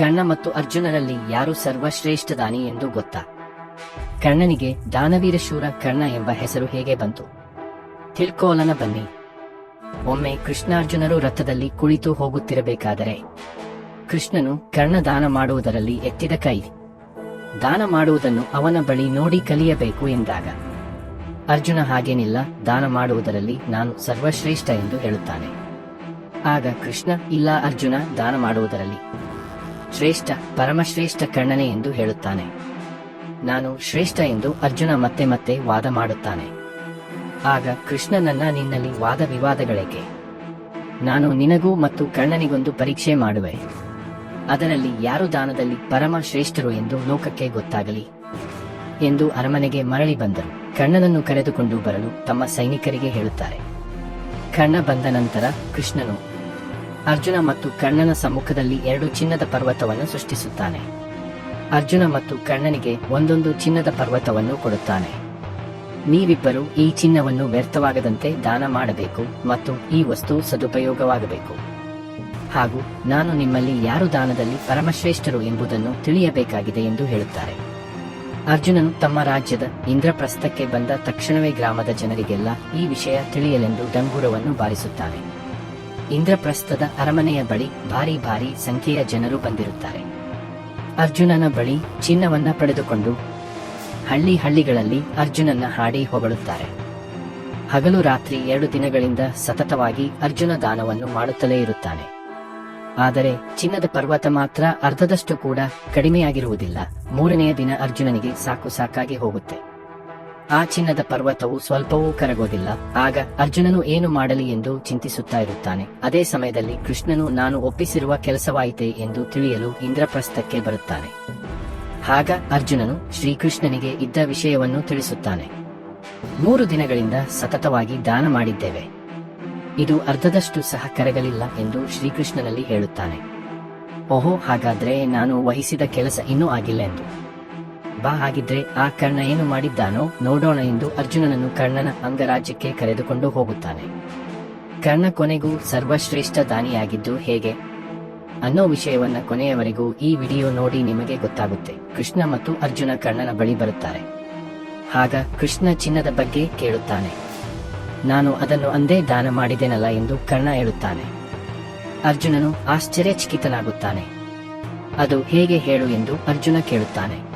ಕರ್ಣ ಮತ್ತು ಅರ್ಜುನರಲ್ಲಿ ಯಾರು ಸರ್ವಶ್ರೇಷ್ಠ ದಾನಿ ಎಂದು ಗೊತ್ತಾ. ಕರ್ಣನಿಗೆ ದಾನವೀರ ಶೂರ ಕರ್ಣ ಎಂಬ ಹೆಸರು ಹೇಗೆ ಬಂತು? ತಿಳ್ಕೋಲನ ಬನ್ನಿ. ಒಮ್ಮೆ ಕೃಷ್ಣಾರ್ಜುನರು ರಥದಲ್ಲಿ ಕುಳಿತು ಹೋಗುತ್ತಿರಬೇಕಾದರೆ. ಕೃಷ್ಣನು ಕರ್ಣ ದಾನ ಮಾಡುವುದರಲ್ಲಿ ಎತ್ತಿದ ಕೈ. ದಾನ ಮಾಡುವುದನ್ನು ಅವನ ಬಳಿ ನೋಡಿ ಕಲಿಯಬೇಕು ಎಂದಾಗ. ಅರ್ಜುನ ಹಾಗೇನಿಲ್ಲ ದಾನ ಮಾಡುವುದರಲ್ಲಿ ನಾನು ಸರ್ವಶ್ರೇಷ್ಠ ಎಂದು ಹೇಳುತ್ತಾನೆ. ಆಗ ಕೃಷ್ಣ, ಇಲ್ಲ ಅರ್ಜುನ, ದಾನ ಮಾಡುವುದರಲ್ಲಿ. ಶ್ರೇಷ್ಠ, ಪರಮಶ್ರೇಷ್ಠ ಕರ್ಣನೆ ಎಂದು ಹೇಳುತ್ತಾನೆ. ನಾನು ಶ್ರೇಷ್ಠ ಎಂದು ಅರ್ಜುನ ಮತ್ತೆ ಮತ್ತೆ ವಾದ ಮಾಡುತ್ತಾನೆ. ಆಗ ಕೃಷ್ಣನನ್ನ ನಿನ್ನಲ್ಲಿ ವಾದ ವಿವಾದಗಳಿಗೆ ನಾನು ನಿನಗೂ ಮತ್ತು ಕರ್ಣನಿಗೊಂದು ಪರೀಕ್ಷೆ ಮಾಡುವೆ. ಅದರಲ್ಲಿ ಯಾರು ದಾನದಲ್ಲಿ ಪರಮ ಶ್ರೇಷ್ಠರು ಎಂದು ಲೋಕಕ್ಕೆ ಗೊತ್ತಾಗಲಿ? ಎಂದು ಅರಮನೆಗೆ ಮರಳಿ ಬಂದರು. ಕರ್ಣನನ್ನು ಕರೆದುಕೊಂಡು ಬರಲು ತಮ್ಮ ಸೈನಿಕರಿಗೆ ಹೇಳುತ್ತಾರೆ. ಕರ್ಣ ಬಂದ ನಂತರ ಕೃಷ್ಣನು ಅರ್ಜುನ ಮತ್ತು ಕರ್ಣನ ಸಮ್ಮುಖದಲ್ಲಿ ಎರಡು ಚಿನ್ನದ ಪರ್ವತವನ್ನು ಸೃಷ್ಟಿಸುತ್ತಾನೆ. ಅರ್ಜುನ ಮತ್ತು ಕರ್ಣನಿಗೆ ಒಂದೊಂದು ಚಿನ್ನದ ಪರ್ವತವನ್ನು ಕೊಡುತ್ತಾನೆ. ನೀವಿಬ್ಬರು ಈ ಚಿನ್ನವನ್ನು ವ್ಯರ್ಥವಾಗದಂತೆ ದಾನ ಮಾಡಬೇಕು ಮತ್ತು ಈ ವಸ್ತು ಸದುಪಯೋಗವಾಗಬೇಕು. ಹಾಗೂ ನಾನು ನಿಮ್ಮಲ್ಲಿ ಯಾರು ದಾನದಲ್ಲಿ ಪರಮಶ್ರೇಷ್ಠರು ಎಂಬುದನ್ನು ತಿಳಿಯಬೇಕಾಗಿದೆ ಎಂದು ಹೇಳುತ್ತಾರೆ. ಅರ್ಜುನನು ತಮ್ಮ ರಾಜ್ಯದ ಇಂದ್ರಪ್ರಸ್ಥಕ್ಕೆ ಬಂದ ತಕ್ಷಣವೇ ಗ್ರಾಮದ ಜನರಿಗೆಲ್ಲ ಈ ವಿಷಯ ತಿಳಿಯಲೆಂದು ಡಂಗೂರವನ್ನು ಬಾರಿಸುತ್ತಾನೆ. ಇಂದ್ರಪ್ರಸ್ಥದ ಅರಮನೆಯ ಬಳಿ ಭಾರಿ ಭಾರಿ ಸಂಖ್ಯೆಯ ಜನರು ಬಂದಿರುತ್ತಾರೆ. ಅರ್ಜುನನ ಬಳಿ ಚಿನ್ನವನ್ನ ಪಡೆದುಕೊಂಡು ಹಳ್ಳಿ ಹಳ್ಳಿಗಳಲ್ಲಿ ಅರ್ಜುನನ ಹಾಡಿ ಹೊಗಳುತ್ತಾರೆ. ಹಗಲು ರಾತ್ರಿ ಎರಡು ದಿನಗಳಿಂದ ಸತತವಾಗಿ ಅರ್ಜುನ ದಾನವನ್ನು ಮಾಡುತ್ತಲೇ ಇರುತ್ತಾನೆ. ಆದರೆ ಚಿನ್ನದ ಪರ್ವತ ಮಾತ್ರ ಅರ್ಧದಷ್ಟು ಕೂಡ ಕಡಿಮೆಯಾಗಿರುವುದಿಲ್ಲ. ಮೂರನೆಯ ದಿನ ಅರ್ಜುನನಿಗೆ ಸಾಕು ಸಾಕಾಗಿ ಹೋಗುತ್ತೆ. ಆ ಚಿನ್ನದ ಪರ್ವತವು ಸ್ವಲ್ಪವೂ ಕರಗೋದಿಲ್ಲ. ಆಗ ಅರ್ಜುನನು ಏನು ಮಾಡಲಿ ಎಂದು ಚಿಂತಿಸುತ್ತಾ ಇರುತ್ತಾನೆ. ಅದೇ ಸಮಯದಲ್ಲಿ ಕೃಷ್ಣನು, ನಾನು ಒಪ್ಪಿಸಿರುವ ಕೆಲಸವಾಯಿತೆ ಎಂದು ತಿಳಿಯಲು ಇಂದ್ರಪ್ರಸ್ಥಕ್ಕೆ ಬರುತ್ತಾನೆ. ಆಗ ಅರ್ಜುನನು ಶ್ರೀಕೃಷ್ಣನಿಗೆ ಇದ್ದ ವಿಷಯವನ್ನು ತಿಳಿಸುತ್ತಾನೆ. ಮೂರು ದಿನಗಳಿಂದ ಸತತವಾಗಿ ದಾನ ಮಾಡಿದ್ದೇವೆ. ಇದು ಅರ್ಧದಷ್ಟು ಸಹ ಕರಗಲಿಲ್ಲ ಎಂದು ಶ್ರೀಕೃಷ್ಣನಲ್ಲಿ ಹೇಳುತ್ತಾನೆ. ಓಹೋ, ಹಾಗಾದ್ರೆ ನಾನು ವಹಿಸಿದ ಕೆಲಸ ಇನ್ನೂ ಆಗಿಲ್ಲ ಎಂದು. ಬಾ ಆಗಿದ್ರೆ ಆ ಕರ್ಣ ಏನು ಮಾಡಿದ್ದಾನೋ ನೋಡೋಣ ಎಂದು ಅರ್ಜುನನನ್ನು ಕರ್ಣನ ಅಂಗರಾಜ್ಯಕ್ಕೆ ಕರೆದುಕೊಂಡು ಹೋಗುತ್ತಾನೆ. ಕರ್ಣ ಕೊನೆಗೂ ಸರ್ವಶ್ರೇಷ್ಠ ದಾನಿಯಾಗಿದ್ದು ಹೇಗೆ? ಅನ್ನೋ ವಿಷಯವನ್ನ ಕೊನೆಯವರೆಗೂ ಈ ವಿಡಿಯೋ ನೋಡಿ ನಿಮಗೆ ಗೊತ್ತಾಗುತ್ತೆ. ಕೃಷ್ಣ ಮತ್ತು ಅರ್ಜುನ ಕರ್ಣನ ಬಳಿ ಬರುತ್ತಾರೆ. ಆಗ ಕೃಷ್ಣ ಚಿನ್ನದ ಬಗ್ಗೆ ಕೇಳುತ್ತಾನೆ. ನಾನು ಅದನ್ನು ಅಂದೇ ದಾನ ಮಾಡಿದೆನಲ್ಲ ಎಂದು ಕರ್ಣ ಹೇಳುತ್ತಾನೆ. ಅರ್ಜುನನು ಆಶ್ಚರ್ಯಚಕಿತನಾಗುತ್ತಾನೆ. ಅದು ಹೇಗೆ ಹೇಳು ಎಂದು ಅರ್ಜುನ ಕೇಳುತ್ತಾನೆ.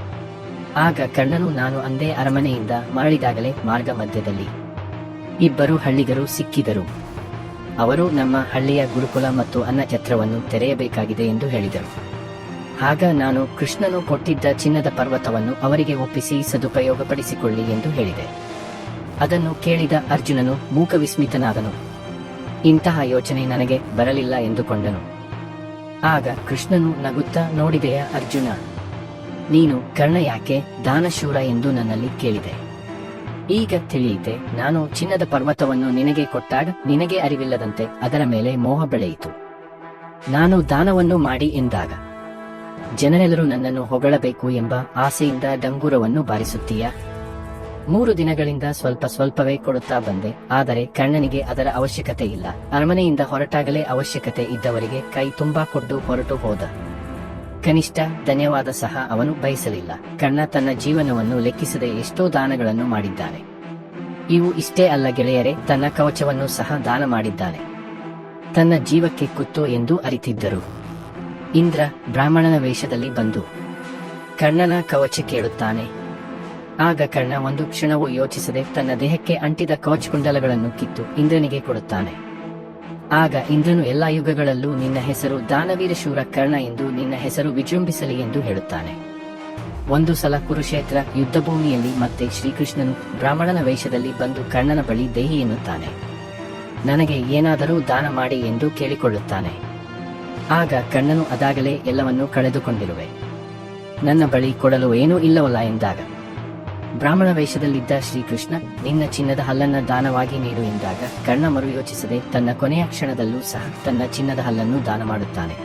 ಆಗ ಕರ್ಣನು ನಾನು ಅಂದೇ ಅರಮನೆಯಿಂದ ಮರಳಿದಾಗಲೇ ಮಾರ್ಗ ಮಧ್ಯದಲ್ಲಿ. ಇಬ್ಬರು ಹಳ್ಳಿಗರು ಸಿಕ್ಕಿದರು. ಅವರು ನಮ್ಮ ಹಳ್ಳಿಯ ಗುರುಕುಲ ಮತ್ತು ಅನ್ನಛತ್ರವನ್ನು ತೆರೆಯಬೇಕಾಗಿದೆ ಎಂದು ಹೇಳಿದರು. ಆಗ ನಾನು ಕೃಷ್ಣನು ಕೊಟ್ಟಿದ್ದ ಚಿನ್ನದ ಪರ್ವತವನ್ನು ಅವರಿಗೆ ಒಪ್ಪಿಸಿ ಸದುಪಯೋಗಪಡಿಸಿಕೊಳ್ಳಿ ಎಂದು ಹೇಳಿದೆ. ಅದನ್ನು ಕೇಳಿದ ಅರ್ಜುನನು ಮೂಕವಿಸ್ಮಿತನಾದನು. ಇಂತಹ ಯೋಚನೆ ನನಗೆ ಬರಲಿಲ್ಲ ಎಂದುಕೊಂಡನು. ಆಗ ಕೃಷ್ಣನು ನಗುತ್ತಾ, ನೋಡಿದೆಯ ಅರ್ಜುನ ನೀನು ಕರ್ಣ ಯಾಕೆ ದಾನಶೂರ ಎಂದು ನನ್ನಲ್ಲಿ ಕೇಳಿದೆ. ಈಗ ತಿಳಿಯಿತೆ, ನಾನು ಚಿನ್ನದ ಪರ್ವತವನ್ನು ನಿನಗೆ ಕೊಟ್ಟಾಗ ನಿನಗೆ ಅರಿವಿಲ್ಲದಂತೆ ಅದರ ಮೇಲೆ ಮೋಹ ಬೆಳೆಯಿತು. ನಾನು ದಾನವನ್ನು ಮಾಡಿ ಎಂದಾಗ, ಜನರೆಲ್ಲರೂ ನನ್ನನ್ನು ಹೊಗಳಬೇಕು ಎಂಬ ಆಸೆಯಿಂದ ಡಂಗೂರವನ್ನು ಬಾರಿಸುತ್ತೀಯ? ಮೂರು ದಿನಗಳಿಂದ ಸ್ವಲ್ಪ ಸ್ವಲ್ಪವೇ ಕೊಡುತ್ತಾ ಬಂದೆ, ಆದರೆ ಕರ್ಣನಿಗೆ ಅದರ ಅವಶ್ಯಕತೆ ಇಲ್ಲ. ಅರಮನೆಯಿಂದ ಹೊರಟಾಗಲೇ ಅವಶ್ಯಕತೆ ಇದ್ದವರಿಗೆ ಕೈ ತುಂಬಾ ಕೊಟ್ಟು ಹೊರಟು ಹೋದ. ಕನಿಷ್ಠ ಧನ್ಯವಾದ ಸಹ ಅವನು ಬಯಸಲಿಲ್ಲ. ಕಣ್ಣ ತನ್ನ ಜೀವನವನ್ನು ಲೆಕ್ಕಿಸದೆ ಎಷ್ಟೋ ದಾನಗಳನ್ನು ಮಾಡಿದ್ದಾನೆ. ಇವು ಇಷ್ಟೇ ಅಲ್ಲ ಗೆಳೆಯರೆ, ತನ್ನ ಕವಚವನ್ನು ಸಹ ದಾನ ಮಾಡಿದ್ದಾನೆ. ತನ್ನ ಜೀವಕ್ಕೆ ಕುತ್ತು ಎಂದು ಅರಿತಿದ್ದರು. ಇಂದ್ರ ಬ್ರಾಹ್ಮಣನ ವೇಷದಲ್ಲಿ ಬಂದು ಕರ್ಣನ ಕವಚ ಕೇಳುತ್ತಾನೆ. ಆಗ ಕರ್ಣ ಒಂದು ಕ್ಷಣವೂ ಯೋಚಿಸದೆ ತನ್ನ ದೇಹಕ್ಕೆ ಅಂಟಿದ ಕವಚ ಕುಂಡಲಗಳನ್ನು ಕಿತ್ತು ಇಂದ್ರನಿಗೆ ಕೊಡುತ್ತಾನೆ. ಆಗ ಇಂದ್ರನು ಎಲ್ಲಾ ಯುಗಗಳಲ್ಲೂ ನಿನ್ನ ಹೆಸರು ದಾನವೀರ ಶೂರ ಕರ್ಣ ಎಂದು ನಿನ್ನ ಹೆಸರು ವಿಜೃಂಭಿಸಲಿ ಎಂದು ಹೇಳುತ್ತಾನೆ. ಒಂದು ಸಲ ಕುರುಕ್ಷೇತ್ರ ಯುದ್ಧಭೂಮಿಯಲ್ಲಿ ಮತ್ತೆ ಶ್ರೀಕೃಷ್ಣನು ಬ್ರಾಹ್ಮಣನ ವೇಷದಲ್ಲಿ ಬಂದು ಕರ್ಣನ ಬಳಿ ದೇಹಿ ಎನ್ನುತ್ತಾನೆ. ನನಗೆ ಏನಾದರೂ ದಾನ ಮಾಡಿ ಎಂದು ಕೇಳಿಕೊಳ್ಳುತ್ತಾನೆ. ಆಗ ಕರ್ಣನು ಅದಾಗಲೇ ಎಲ್ಲವನ್ನೂ ಕಳೆದುಕೊಂಡಿರುವೆ. ನನ್ನ ಬಳಿ ಕೊಡಲು ಏನೂ ಇಲ್ಲವಲ್ಲ ಎಂದಾಗ ಬ್ರಾಹ್ಮಣ ವೇಷದಲ್ಲಿದ್ದ ಶ್ರೀಕೃಷ್ಣ, ನಿನ್ನ ಚಿನ್ನದ ಹಲ್ಲನ್ನ ದಾನವಾಗಿ ನೀಡು ಎಂದಾಗ ಕರ್ಣ ಮರು ಯೋಚಿಸದೆ ತನ್ನ ಕೊನೆಯ ಕ್ಷಣದಲ್ಲೂ ಸಹ ತನ್ನ ಚಿನ್ನದ ಹಲ್ಲನ್ನು ದಾನ ಮಾಡುತ್ತಾನೆ.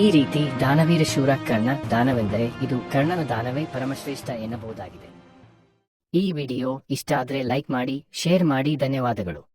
ಈ ರೀತಿ ದಾನವೀರ ಶೂರ ಕರ್ಣ ದಾನವೆಂದರೆ ಇದು ಕರ್ಣನ ದಾನವೇ ಪರಮಶ್ರೇಷ್ಠ ಎನ್ನಬಹುದಾಗಿದೆ. ಈ ವಿಡಿಯೋ ಇಷ್ಟ ಆದರೆ ಲೈಕ್ ಮಾಡಿ, ಶೇರ್ ಮಾಡಿ, ಧನ್ಯವಾದಗಳು.